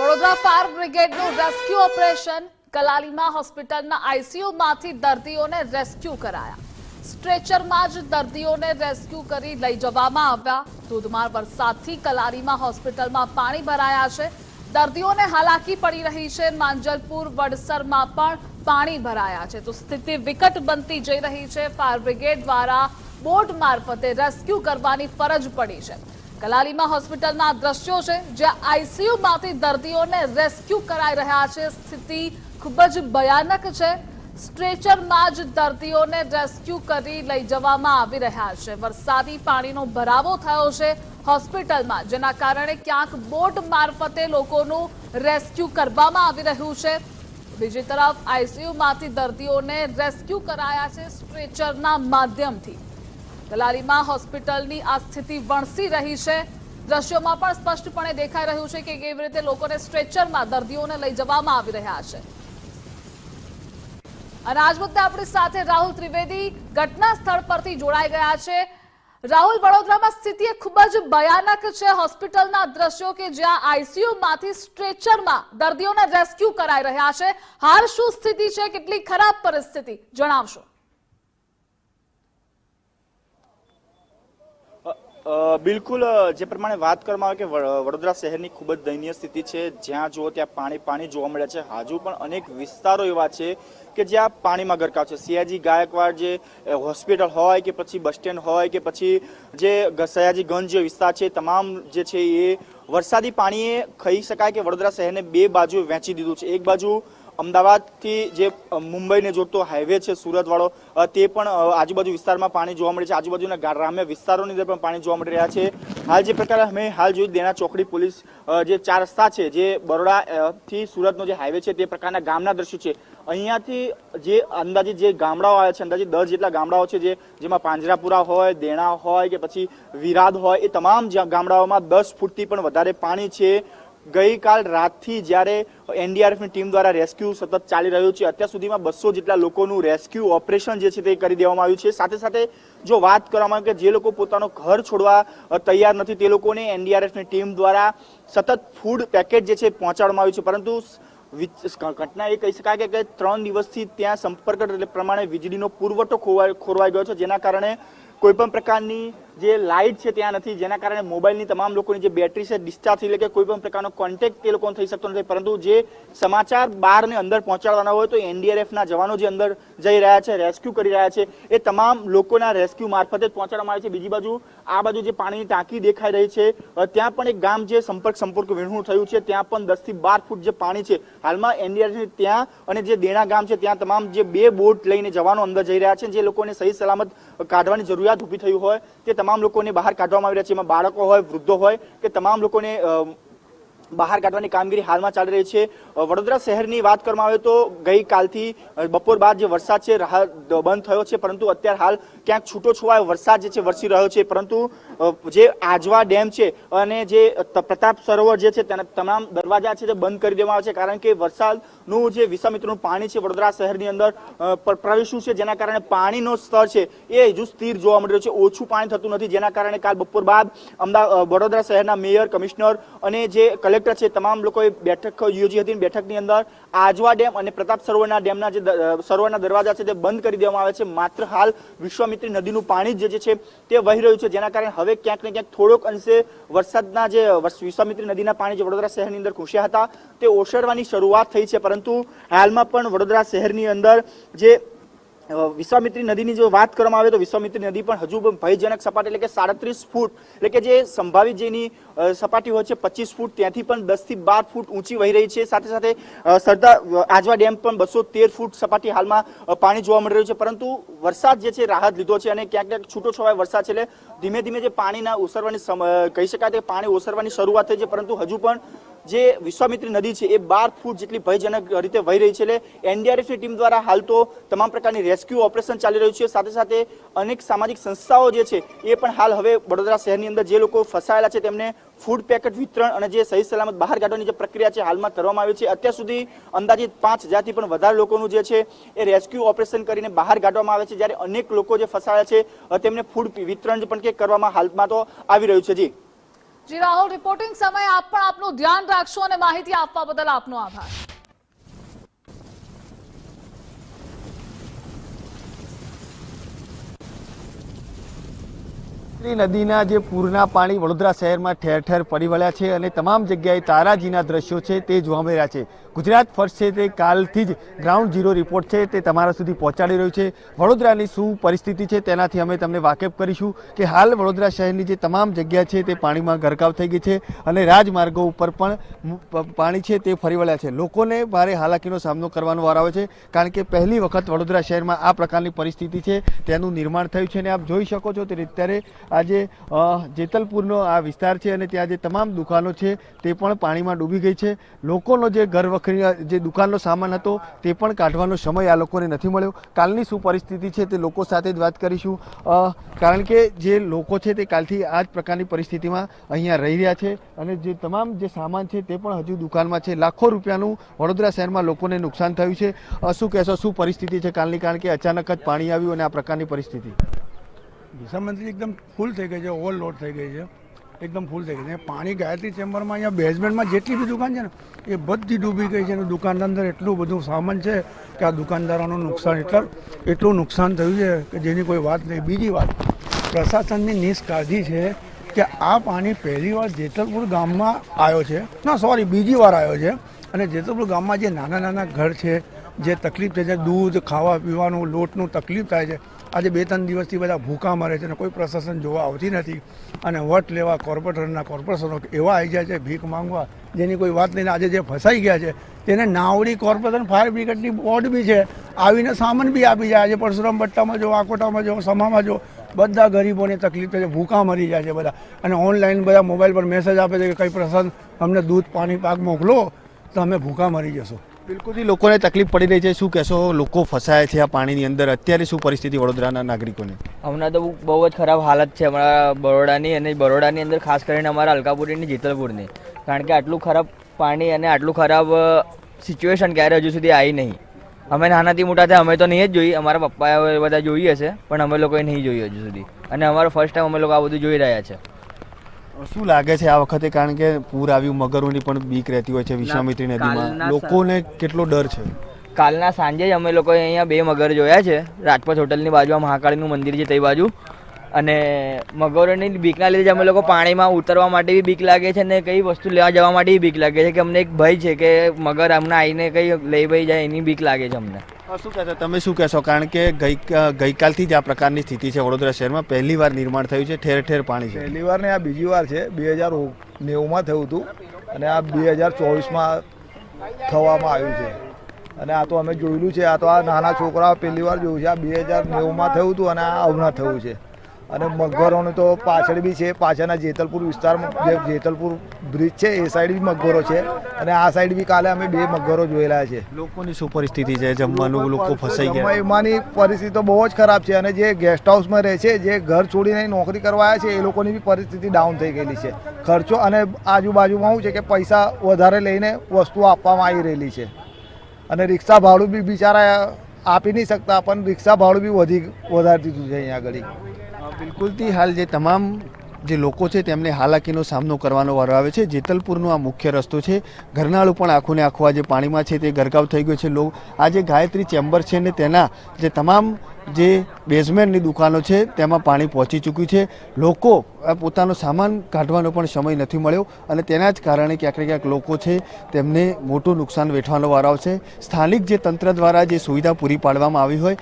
Vadodara fire બ્રિગેડનું rescue operation, કલાલીમાં હોસ્પિટલના આઈસીયુમાંથી દર્દીઓને રેસ્ક્યુ કરાયા. સ્ટ્રેચરમાં જ દર્દીઓને રેસ્ક્યુ કરી લઈ જવામાં આવ્યા. ધોધમાર વરસાદથી કલાલીમાં હોસ્પિટલમાં પાણી ભરાયા છે. દર્દીઓને હાલાકી પડી રહી છે. માંજલપુર, વડસરમાં પણ પાણી ભરાયા છે. તો સ્થિતિ વિકટ બનતી જઈ રહી છે. ફાયર બ્રિગેડ દ્વારા બોટ મારફતે રેસ્ક્યુ કરવાની ફરજ પડી છે. કલાલીમાં હોસ્પિટલના દ્રશ્યો છે, જ્યાં આઈસીયુમાંથી દર્દીઓને રેસ્ક્યુ કરાઈ રહ્યા છે. સ્થિતિ ખૂબ જ ભયાનક છે. સ્ટ્રેચરમાં જ દર્દીઓને રેસ્ક્યુ કરી લઈ જવામાં આવી રહ્યા છે. વરસાદી પાણીનો ભરાવો થયો છે હોસ્પિટલમાં, જેના કારણે ક્યાંક બોટ મારફતે લોકોનું રેસ્ક્યુ કરવામાં આવી રહ્યું છે. બીજી તરફ, આઈસીયુમાંથી દર્દીઓને રેસ્ક્યુ કરાયા છે સ્ટ્રેચરના માધ્યમથી. કલાલીમાં હોસ્પિટલની આ સ્થિતિ વણસી રહી છે. દ્રશ્યોમાં પણ સ્પષ્ટપણે દેખાઈ રહ્યું છે કે કેવી રીતે લોકોને સ્ટ્રેચરમાં દર્દીઓને લઈ જવામાં આવી રહ્યા છે. અને આજ મુદ્દે આપણી સાથે રાહુલ ત્રિવેદી ઘટના સ્થળ પરથી જોડાઈ ગયા છે. રાહુલ, વડોદરામાં સ્થિતિ ખૂબ જ ભયાનક છે. હોસ્પિટલના દ્રશ્યો કે જ્યાં આઈસીયુમાંથી સ્ટ્રેચરમાં દર્દીઓને રેસ્ક્યુ કરાઈ રહ્યા છે. હાલ શું સ્થિતિ છે? કેટલી ખરાબ પરિસ્થિતિ? જણાવશો. બિલકુલ જે પ્રમાણે વાત કરવામાં આવે કે વડોદરા શહેરની ખૂબ જ દયનીય સ્થિતિ છે. જ્યાં જુઓ ત્યાં પાણી પાણી જોવા મળે છે. હજુ પણ અનેક વિસ્તારો એવા છે કે જ્યાં પાણીમાં ગરકાવ છે. સયાજી ગાયકવાડ જે હોસ્પિટલ હોય કે પછી બસ સ્ટેન્ડ હોય કે પછી જે સયાજીગંજ જે વિસ્તાર છે, તમામ જે છે એ વરસાદી પાણીએ કહી શકાય કે વડોદરા શહેરને બે બાજુ વહેંચી દીધું છે. એક બાજુ અમદાવાદથી જે મુંબઈને જોડતો હાઈવે છે, સુરતવાળો તે પણ આજુબાજુ વિસ્તારમાં પાણી જોવા મળે છે. આજુબાજુના ગ્રામ્ય વિસ્તારોની અંદર પણ પાણી જોવા મળી રહ્યા છે. હાલ જે પ્રકારે અમે હાલ જોયું દેના ચોકડી પોલીસ જે ચાર રસ્તા છે, જે બરોડાથી સુરતનો જે હાઈવે છે, તે પ્રકારના ગામના દ્રશ્યો છે. અહીંયાથી જે અંદાજે જે ગામડાઓ આવે છે, અંદાજે દસ જેટલા ગામડાઓ છે, જે, જેમાં પાંજરાપુરા હોય, દેણા હોય કે પછી વિરાદ હોય, એ તમામ ગામડાઓમાં દસ ફૂટથી પણ વધારે પાણી છે. ગઈકાલ રાતથી જ્યારે એનડીઆરએફની ટીમ દ્વારા રેસ્ક્યુ સતત ચાલી રહ્યું છે, અત્યાર સુધીમાં બસો જેટલા લોકોનું રેસ્ક્યુ ઓપરેશન જે છે તે કરી દેવામાં આવ્યું છે. સાથે સાથે જો વાત કરવામાં આવે કે જે લોકો પોતાનો ઘર છોડવા તૈયાર નથી, તે લોકોને એનડીઆરએફની ટીમ દ્વારા સતત ફૂડ પેકેટ જે છે પહોંચાડવામાં આવ્યું છે. પરંતુ ઘટના એ કહી શકાય કે- ત્રણ દિવસથી ત્યાં સંપર્ક પ્રમાણે વીજળીનો પુરવઠો ખોવાઈ ખોરવાઈ ગયો છે. જેના કારણે કોઈ પણ પ્રકારની જે લાઇટ છે ત્યાં નથી, જેના કારણે મોબાઈલની તમામ લોકોની જે બેટરી છે, ડિસ્ચાર્જ થઈ એટલે કે કોઈ પણ પ્રકારનો કોન્ટેક્ટ તે લોકોને થઈ શકતો નથી. પરંતુ જે સમાચાર બહારને અંદર પહોંચાડવાના હોય તો એનડીઆરએફના જવાનો જે અંદર જઈ રહ્યા છે રેસ્ક્યુ કરી રહ્યા છે. એ તમામ લોકોના રેસ્ક્યુ મારફતે જ પહોંચાડવામાં આવે છે. બીજી બાજુ, આ બાજુ જે પાણીની ટાંકી દેખાઈ રહી છે ત્યાં પણ એક ગામ જે સંપર્ક સંપર્ક વિણવું થયું છે, ત્યાં પણ દસથી બાર ફૂટ જે પાણી છે, હાલમાં એનડીઆરએફ ત્યાં અને જે દેણા ગામ છે, ત્યાં તમામ જે બે બોટ લઈને જવાનો અંદર જઈ રહ્યા છે, જે લોકોને સહી સલામત કાઢવાની જરૂરિયાત ઊભી થઈ હોય, તે તમામ લોકોને બહાર કાઢવામાં આવી રહ્યા છે. એમાં બાળકો હોય, વૃદ્ધો હોય, કે તમામ લોકોને બહાર કાઢવાની કામગીરી હાલમાં ચાલી રહી છે. વડોદરા શહેરની વાત કરવામાં આવે તો ગઈકાલથી બપોર બાદ જે વરસાદ છે બંધ થયો છે, પરંતુ અત્યારે હાલ ક્યાંક છૂટો છવાયો વરસાદ જે છે, વરસી રહ્યો છે. પરંતુ જે આજવા ડેમ છે અને જે પ્રતાપ સરોવર જે છે, તેના તમામ દરવાજા છે તે બંધ કરી દેવામાં આવે છે. કારણ કે વરસાદનું જે વિશ્વામિત્રનું પાણી છે વડોદરા શહેરની અંદર પ્રવેશ્યું છે. જેના કારણે પાણીનો સ્તર છે એ હજુ સ્થિર જોવા મળી રહ્યું છે. ઓછું પાણી થતું નથી. જેના કારણે કાલ બપોર બાદ અમદાવાદ વડોદરા શહેરના મેયર, કમિશનર અને જે કલેક્ટર છે, તમામ લોકોએ બેઠક યોજી હતી બેઠકની અંદર આજવા ડેમ અને પ્રતાપ સરોવરના ડેમના જે સરોવરના દરવાજા છે તે બંધ કરી દેવામાં આવે છે. માત્ર હાલ વિશ્વામિત્રી નદીનું પાણી જ છે તે વહી રહ્યું છે, જેના કારણે હવે ક્યાંક ને ક્યાંક થોડોક અંશે વરસાદના જે વિશ્વામિત્રી નદીના પાણી જે વડોદરા શહેરની અંદર ઘૂસ્યા હતા, તે ઓસરવાની શરૂઆત થઈ છે. પરંતુ હાલમાં પણ વડોદરા શહેરની અંદર જે વિશ્વામિત્રી નદીની જો વાત કરવામાં આવે તો વિશ્વામિત્રી નદી પણ હજુ ભયજનક સપાટી એટલે કે સાડત્રીસ ફૂટ, એટલે કે જે સંભાવિત જેની સપાટી હોય છે પચીસ ફૂટ, ત્યાંથી પણ દસથી બાર ફૂટ ઊંચી વહી રહી છે. સાથે સાથે સરદાર આજવા ડેમ પણ બસો તેર ફૂટ સપાટી હાલમાં પાણી જોવા મળી રહ્યું છે. પરંતુ વરસાદ જે છે રાહત લીધો છે અને ક્યાંક ક્યાંક છૂટો છવાય વરસાદ છે એટલે ધીમે ધીમે જે પાણીના ઓસરવાની કહી શકાય કે પાણી ઓસરવાની શરૂઆત થઈ છે. પરંતુ હજુ પણ જે વિશ્વામિત્રી નદી છે, એ બાર ફૂટ જેટલી ભયજનક રીતે વહી રહી છે. એટલે એનડીઆરએફની ટીમ દ્વારા હાલ તો તમામ પ્રકારની રેસ્ક્યુ ઓપરેશન ચાલી રહ્યું છે. સાથે સાથે અનેક સામાજિક સંસ્થાઓ જે છે, એ પણ હાલ હવે વડોદરા શહેરની અંદર જે લોકો ફસાયેલા છે, તેમને ફૂડ પેકેટ વિતરણ અને જે સહી સલામત બહાર કાઢવાની જે પ્રક્રિયા છે, હાલમાં કરવામાં આવી છે. અત્યાર સુધી અંદાજિત પાંચ હજારથી પણ વધારે લોકોનું જે છે, એ રેસ્ક્યુ ઓપરેશન કરીને બહાર કાઢવામાં આવે છે. જ્યારે અનેક લોકો જે ફસાયા છે તેમને ફૂડ વિતરણ પણ કે કરવામાં હાલમાં તો આવી રહ્યું છે. જી. જી રાહુલ રિપોર્ટિંગ સમય આપ પણ આપનું ધ્યાન રાખશો અને માહિતી આપવા બદલ આપનો આભાર. ઈ નદીના જે પૂરના પાણી વડોદરા શહેરમાં ઠેર ઠેર પડી વળ્યા છે અને તમામ જગ્યાએ તારાજીના દ્રશ્યો છે તે જોવા મળી રહ્યા છે. ગુજરાત ફર્સ્ટ છે તે કાલથી જ ગ્રાઉન્ડ ઝીરો રિપોર્ટ છે તે તમારા સુધી પહોંચાડી રહ્યું છે. વડોદરાની શું પરિસ્થિતિ છે તેનાથી અમે તમને વાકેફ કરીશું કે હાલ વડોદરા શહેરની જે તમામ જગ્યા છે તે પાણીમાં ગરકાવ થઈ ગઈ છે અને રાજમાર્ગો ઉપર પણ પાણી છે તે ફરી વળ્યા છે. લોકોને ભારે હાલાકીનો સામનો કરવાનો વાર આવે છે કારણ કે પહેલી વખત વડોદરા શહેરમાં આ પ્રકારની પરિસ્થિતિ છે તેનું નિર્માણ થયું છે અને આપ જોઈ શકો છો તે અત્યારે આજે જેતલપુરનો આ વિસ્તાર છે અને ત્યાં જે તમામ દુકાનો છે, તે પણ પાણીમાં ડૂબી ગઈ છે. લોકોનો જે ઘર વખરી જે દુકાનનો સામાન હતો, તે પણ કાઢવાનો સમય આ લોકોને નથી મળ્યો. કાલની શું પરિસ્થિતિ છે તે લોકો સાથે જ વાત કરીશું. કારણ કે જે લોકો છે તે કાલથી આ જ પ્રકારની પરિસ્થિતિમાં અહીંયા રહી રહ્યા છે અને જે તમામ જે સામાન છે તે પણ હજુ દુકાનમાં છે. લાખો રૂપિયાનું વડોદરા શહેરમાં લોકોને નુકસાન થયું છે. શું કહેશો, શું પરિસ્થિતિ છે કાલની? કારણ કે અચાનક જ પાણી આવ્યું અને આ પ્રકારની પરિસ્થિતિ. વિસામંત્રી એકદમ ફૂલ થઈ ગઈ છે ઓવરલોડ થઈ ગઈ છે. એકદમ ફૂલ થઈ ગઈ છે. પાણી ગાયત્રી ચેમ્બરમાં અહીંયા બેઝમેન્ટમાં જેટલી બી દુકાન છે ને, એ બધી ડૂબી ગઈ છે. અને દુકાનના અંદર એટલું બધું સામાન છે કે આ દુકાનદારોનું નુકસાન એટલા, એટલું નુકસાન થયું છે કે જેની કોઈ વાત નહીં. બીજી વાત, પ્રશાસનની નિષ્કાળજી છે કે આ પાણી પહેલી વાર જેતલપુર ગામમાં આવ્યો છે. ના સોરી બીજી વાર આવ્યો છે. અને જેતલપુર ગામમાં જે નાના નાના ઘર છે, જે તકલીફ થાય છે, દૂધ ખાવા પીવાનું લોટનું તકલીફ થાય છે આજે બે ત્રણ દિવસથી બધા ભૂખા મરે છે અને કોઈ પ્રશાસન જોવા આવતી નથી. અને વટ લેવા કોર્પોરેટરના કોર્પોરેશનો એવા આવી જાય છે ભીખ માંગવા, જેની કોઈ વાત નહીં. આજે જે ફસાઈ ગયા છે, તેને નાવડી કોર્પોરેશન ફાયર બ્રિગેડની બોર્ડ બી છે. આવીને સામાન બી આપી જાય. આજે પરશુરામ ભટ્ટામાં જો, આકોટામાં જો, સમામાં જો, બધા ગરીબોને તકલીફ છે. ભૂખા મરી જાય છે બધા. અને ઓનલાઈન બધા મોબાઈલ પર મેસેજ આપે છે કે કંઈ પ્રસંગ અમને દૂધ, પાણી, પાક મોકલો, તો અમે ભૂખા મરી જશો. બિલકુલથી લોકોને તકલીફ પડી રહી છે. શું કહેશો? લોકો ફસાયા છે આ પાણીની અંદર. અત્યારે શું પરિસ્થિતિ વડોદરાના નાગરિકોને? હમણાં તો બહુ જ ખરાબ હાલત છે અમારા બરોડાની અને બરોડાની અંદર ખાસ કરીને અમારા અલકાપુરીની, જેતલપુરની. કારણ કે આટલું ખરાબ પાણી અને આટલું ખરાબ સિચ્યુએશન ક્યારે હજુ સુધી આવી નહીં. અમે નાનાથી મોટા થયા, અમે તો નહીં જ જોઈ. અમારા પપ્પાએ બધા જોઈ હશે, પણ અમે લોકોએ નહીં જોયું હજુ સુધી. અને અમારો ફર્સ્ટ ટાઈમ અમે લોકો આ બધું જોઈ રહ્યા છે. શું લાગે છે આ વખતે? કારણ કે પૂર આવ્યું મગરોની પણ બીક રહેતી હોય છે વિશ્વામિત્રી નદીમાં લોકોને કેટલો ડર છે? કાલના સાંજે જ અમે લોકોએ અહીંયા બે મગર જોયા છે. રાજપથ હોટલની બાજુમાં મહાકાળીનું મંદિર છે તે બાજુ. અને મગરોની બીકના લીધે અમે લોકો પાણીમાં ઉતરવા માટે બી બીક લાગે છે ને કઈ વસ્તુ લેવા જવા માટે બી બીક લાગે છે કે અમને એક ભય છે કે મગર અમને આવીને કઈ લઈ ભાઈ જાય એની બીક લાગે છે અમને. શું કહેશો? તમે શું કહેશો? કારણ કે ગઈ ગઈકાલથી જ આ પ્રકારની સ્થિતિ છે વડોદરા શહેરમાં. પહેલી વાર નિર્માણ થયું છે ઠેર ઠેર પાણી છે. પહેલી વાર ને આ બીજી વાર છે. બે હજાર નેવુંમાં થયું હતું અને આ બે હજાર ચોવીસમાં થવામાં આવ્યું છે. અને આ તો અમે જોયેલું છે. આ તો આ નાના છોકરાઓ પહેલી વાર જોયું છે. આ બે હજાર નેવુંમાં થયું હતું અને આ હમણાં થયું છે. અને મગરોનું તો પાછળ બી છે પાછળના જેતલપુર વિસ્તારમાં જે જેતલપુર બ્રિજ છે એ સાઈડ બી મગભરો છે. અને આ સાઈડ બી કાલે અમે બે મગરો જોયેલા છે. લોકોની શું પરિસ્થિતિ છે? જમવાનું લોકો ફસાઈ ગયા. એમાંની પરિસ્થિતિ તો બહુ જ ખરાબ છે અને જે ગેસ્ટ હાઉસમાં રહે છે જે ઘર છોડીને નોકરી કરવા આવ્યા છે એ લોકોની બી પરિસ્થિતિ ડાઉન થઈ ગયેલી છે. ખર્ચો અને આજુબાજુમાં શું છે કે પૈસા વધારે લઈને વસ્તુઓ આપવામાં આવી રહેલી છે. અને રિક્ષા ભાડું બી બિચારા આપી નહીં શકતા પણ રિક્ષા ભાડું બી વધી વધારી દીધું છે અહીંયા આગળ. બિલકુલથી હાલ જે તમામ જે લોકો છે તેમને હાલાકીનો સામનો કરવાનો વારો આવે છે. જેતલપુરનો આ મુખ્ય રસ્તો છે. ઘરનાળું પણ આખું ને આખું આ જે પાણીમાં છે. તે ગરકાવ થઈ ગયો છે. લોકો આ જે ગાયત્રી ચેમ્બર છે ને તેના જે તમામ જે બેઝમેન્ટની દુકાનો છે, તેમાં પાણી પહોંચી ચૂક્યું છે. લોકો પોતાનો સામાન કાઢવાનો પણ સમય નથી મળ્યો અને તેના જ કારણે ક્યાંક ક્યાંક લોકો છે, તેમને મોટું નુકસાન વેઠવાનો વારો આવશે. સ્થાનિક જે તંત્ર દ્વારા જે સુવિધા પૂરી પાડવામાં આવી હોય,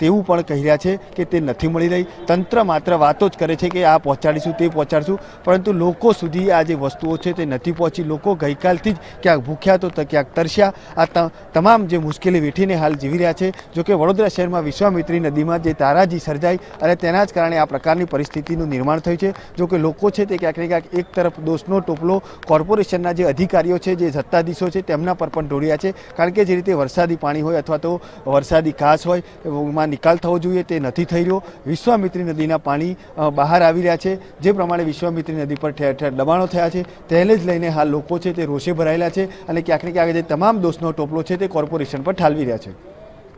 તેવું પણ કહી રહ્યા છે કે તે નથી મળી રહી. તંત્ર માત્ર વાતો જ કરે છે કે આ પહોંચાડીશું, તે પહોંચાડીશું, પરંતુ લોકો સુધી આ જે વસ્તુઓ છે તે નથી પહોંચી. લોકો ગઈકાલથી જ ક્યાંક ભૂખ્યા તો ક્યાંક તરસ્યા. આ તમામ જે મુશ્કેલી વેઠીને હાલ જીવી રહ્યા છે. જોકે વડોદરા શહેરમાં વિશ્વામિત્રી નદીમાં જે તારાજી સર્જાઈ અને તેના જ કારણે આ પ્રકારની પરિસ્થિતિનું નિર્માણ થયું છે. જોકે લોકો છે તે ક્યાંક ને ક્યાંક એક તરફ દોષનો ટોપલો કોર્પોરેશનના જે અધિકારીઓ છે, જે સત્તાધીશો છે, તેમના પર પણ ઢોળ્યા છે. કારણ કે જે રીતે વરસાદી પાણી હોય અથવા તો વરસાદી ઘાસ હોય, એમાં નિકાલ થવો જોઈએ તે નથી થઈ રહ્યો. વિશ્વામિત્રી નદીના પાણી બહાર આવી રહ્યા છે. જે પ્રમાણે વિશ્વામિત્રી નદી પર ઠેર ઠેર દબાણો થયા છે. તેને જ લઈને હાલ લોકો છે તે રોષે ભરાયેલા છે અને ક્યાંક ને ક્યાંક જે તમામ દોષનો ટોપલો છે તે કોર્પોરેશન પર ઠાલવી રહ્યા છે.